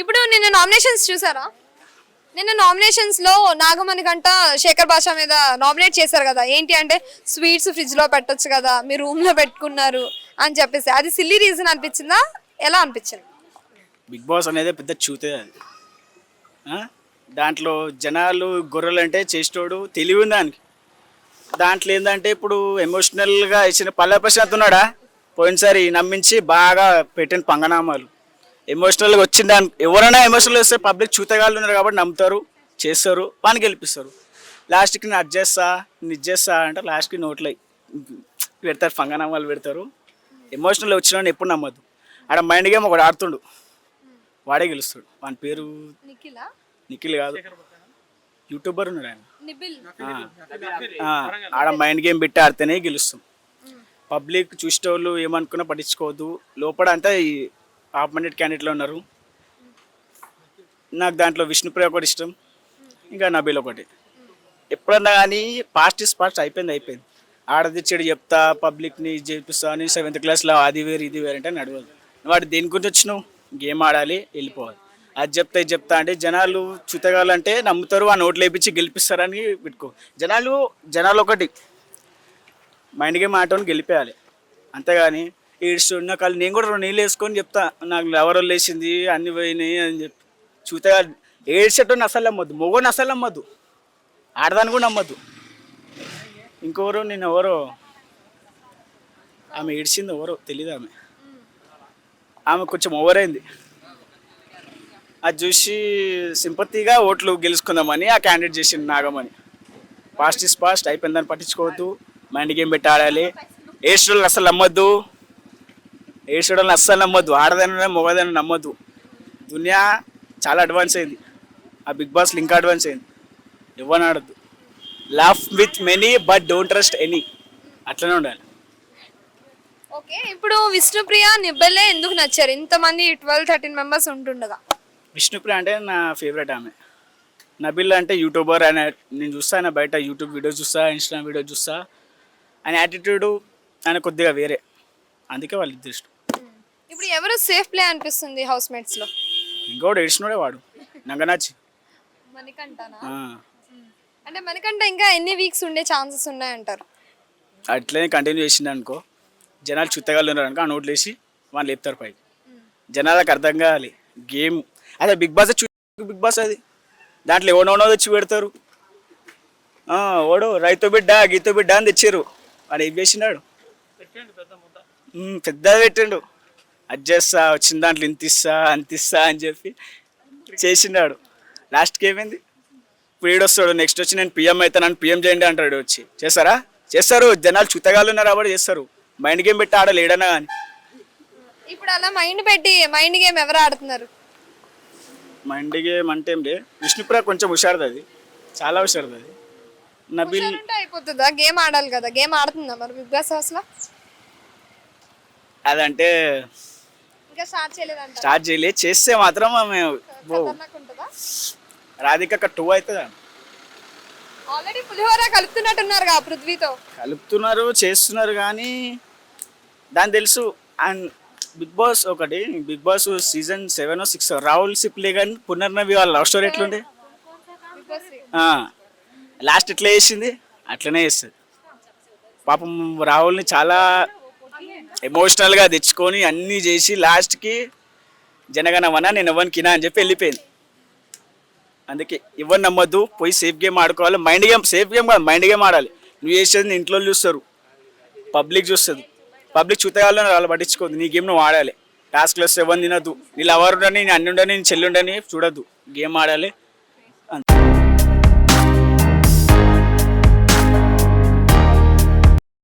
ఇప్పుడు నిన్న నామినేషన్స్ చూసారా? నిన్న నామినేషన్స్లో నాగమణి గంట శేఖర్ భాష మీద నామినేట్ చేశారు కదా. ఏంటి అంటే స్వీట్స్ ఫ్రిడ్జ్లో పెట్టొచ్చు కదా మీ రూమ్లో పెట్టుకున్నారు అని చెప్పేసి. అది సిల్లీ రీజన్ అనిపించిందా? ఎలా అనిపించింది? బిగ్ బాస్ అనేది పెద్ద చూతే అది. దాంట్లో జనాలు గొర్రెలు అంటే చేసేటోడు తెలివి దానికి. దాంట్లో ఏంటంటే ఇప్పుడు ఎమోషనల్గా ఇచ్చిన పల్లె ప్రశాంత్ ఉన్నాడా? పోయినసారి నమ్మించి బాగా పెట్టిన పంగనామాలు. ఎమోషనల్గా వచ్చిన దానికి ఎవరైనా ఎమోషనల్ వస్తే పబ్లిక్ చూతగాళ్ళు ఉన్నారు కాబట్టి నమ్ముతారు చేస్తారు పని గెలిపిస్తారు. లాస్ట్కి నేను అది చేస్తా నేను ఇది చేస్తా అంటే లాస్ట్కి నోట్లో పెడతారు పంగనామాలు పెడతారు. ఎమోషనల్ వచ్చిన ఎప్పుడు నమ్మద్దు. ఆడ మైండ్ గేమ్ ఒకటి ఆడుతుండు. వాడే గెలుస్తాడు. వాని పేరు నిఖిలా? నిఖిల్ కాదు. యూట్యూబర్ ఉన్నాడు ఆయన. ఆడ మైండ్ గేమ్ పెట్టి ఆడితేనే గెలుస్తాం. పబ్లిక్ చూసేటోళ్ళు ఏమనుకున్నా పట్టించుకోవద్దు. లోపల అంతా ఈ క్యాండిడేట్లో ఉన్నారు. నాకు దాంట్లో విష్ణుప్రియ ఒకటి ఇష్టం ఇంకా నబీల్ ఒకటి. ఎప్పుడన్నా కానీ పాస్ట్ ఇస్ పాస్ట్ అయిపోయింది అయిపోయింది. ఆడది చెడు చెప్తా పబ్లిక్ని చేపిస్తా అని సెవెంత్ క్లాస్లో అది వేరు ఇది వేరు అంటే నడవదు. వాడు దేని గురించి వచ్చినావు? గేమ్ ఆడాలి వెళ్ళిపోవాలి. అది చెప్తా ఇది చెప్తా అంటే జనాలు చుతగాలంటే నమ్ముతారు ఆ నోట్లు వేపించి గెలిపిస్తారని పెట్టుకో. జనాలు జనాలు ఒకటి. మైండ్ గేమ్ ఆటోని గెలిపేయాలి. అంతేగాని ఈడిచే నాకు వాళ్ళు నేను కూడా రెండు నీళ్ళు వేసుకొని చెప్తా నాకు ఎవరో లేచింది అన్ని పోయినాయి అని చెప్పి. చూతే ఏడ్చేటోని అసలు నమ్మద్దు మొగోని అసలు నమ్మద్దు ఆడదాన్ని కూడా నమ్మద్దు. ఇంకెవరో నేను ఎవరో ఆమె ఏడ్చింది ఎవరో తెలియదు ఆమె. ఆమె కొంచెం ఓవర్ అయింది. అది చూసి సింపతిగా ఓట్లు గెలుచుకుందామని ఆ క్యాండిడేట్ చేసింది నాగమని పాస్ట్ ఇస్ పాస్ట్ అయిపోయిందని పట్టించుకోవద్దు మైండ్ గేమ్ పెట్టి ఆడాలి. ఏడ్చడం అసలు నమ్మద్దు. ఏడ్చడం అస్సలు నమ్మొద్దు ఆడదాని మొగదాన్ని నమ్మొద్దు. దునియా చాలా అడ్వాన్స్ అయింది. ఆ బిగ్ బాస్లో ఇంకా అడ్వాన్స్ అయింది. ఎవరిని ఆడద్దు. Laugh with many but don't trust any అట్లనే ఉండాలి. ఓకే ఇప్పుడు విష్ణుప్రియ నిబ్బలే ఎందుకు నచ్చారు? ఇంతమంది ట్వెల్వ్ థర్టీన్ మెంబర్స్ ఉంటుండగా. విష్ణుప్రియ అంటే నా ఫేవరెట్ ఆమె. నబిల్ అంటే యూట్యూబర్ ఆయన నేను చూస్తా ఆయన బయట యూట్యూబ్ వీడియోస్ చూస్తా ఇన్స్టాగ్రామ్ వీడియోస్ చూస్తా. ఆయన యాటిట్యూడ్ ఆయన కొద్దిగా వేరే. అందుకే వాళ్ళు ఇద్దరు ఇష్టం. ఇప్పుడు ఎవరు సేఫ్ ప్లే అనిపిస్తుంది హౌస్ మేట్స్లో? ఇంకోటి ఏడ్చినోడే వాడు. నంగనాచి. మనకంటానా. అంటే మనకంటే ఇంకా ఎన్ని వీక్స్ ఉండే ఛాన్సెస్ ఉన్నాయంటారు? అట్లనే కంటిన్యూ చేసింది అనుకో. జనాలు చుత్తగాళ్ళు ఉన్నారు అనుకో ఆ నోట్లు వేసి వాళ్ళు లేపుతారు పైకి. జనాలకు అర్థం కావాలి. గేమ్ అదే బిగ్ బాస్ చూ బిగ్ బాస్ అది. దాంట్లో ఎవడో తెచ్చి పెడతారు. ఆ, ఓడు రైతు బిడ్డ గీత బిడ్డ అని తెచ్చారు. వాడు ఏం చేసినాడు ఉమ్, పెద్దది పెట్టిండు. అది చేస్తా వచ్చిన దాంట్లో ఇంత ఇస్తా అంత ఇస్తా అని చెప్పి చేసినాడు. లాస్ట్కి ఏమైంది? ఇప్పుడు ఈడొస్తాడు నెక్స్ట్ వచ్చి నేను పిఎం అయితే నన్ను పిఎం చేయండి అంటాడు వచ్చి. చేస్తారా? చేస్తారు జనాలు చుత్తగాళ్ళు ఉన్నారు కాబట్టి చేస్తారు. మైండ్ గేమ్ పెట్టి ఆడాలి ఏడన్నా కానీ. ఇప్పుడు అలా మైండ్ పెట్టి మైండ్ గేమ్ ఎవరు ఆడుతున్నారు? మైండ్ గేమ్ అంటే ఏం లే. విష్ణుప్రియ కొంచెం హుషారుది అది. చాలా హుషారుది అది. నబిల్ ఉంటే అయిపోతుందా? గేమ్ ఆడాలి కదా. గేమ్ ఆడుతుందా మరి? బిగ్ బాస్ హౌస్లో అదంటే ఇంకా స్టార్ట్ చేయలేదంట. స్టార్ట్ చేయలే చేస్తే మాత్రం ఉంటుందా? రాధిక టూ అవుతుంది ఆల్రెడీ పులిహోర కలుపుతున్నట్టున్నారుగా పృథ్వీతో. కలుపుతున్నారు చేస్తున్నారు కానీ దాని తెలుసు. అండ్ బిగ్ బాస్ ఒకటి Bigg Boss season seven six Rahul సిప్లే కానీ పునర్నవి వాళ్ళ లవ్ స్టోరీ ఎట్లుండే. లాస్ట్ ఎట్లా చేసింది? అట్లనే చేస్తుంది. పాపం రాహుల్ని చాలా ఎమోషనల్గా తెచ్చుకొని అన్నీ చేసి లాస్ట్కి జనగణమన నేను ఇవ్వనికినా అని చెప్పి వెళ్ళిపోయింది. అందుకే ఇవ్వని నమ్మొద్దు పోయి సేఫ్ గేమ్ ఆడుకోవాలి. మైండ్ గేమ్ సేఫ్ గేమ్ కాదు మైండ్ గేమ్ ఆడాలి. నువ్వు చేసేది నీ ఇంట్లో చూస్తారు. పబ్లిక్ చూస్తుంది. పబ్లిక్ చూతగాళ్ళని వాళ్ళు పట్టించుకోదు నీ గేమ్ నువ్వు ఆడాలి. టాస్క్లో వస్తే ఎవరిని తినద్దు. నీ లవర్ ఉండని నీ అన్ని ఉండని నీ చెల్లి ఉండని చూడద్దు. గేమ్ ఆడాలి.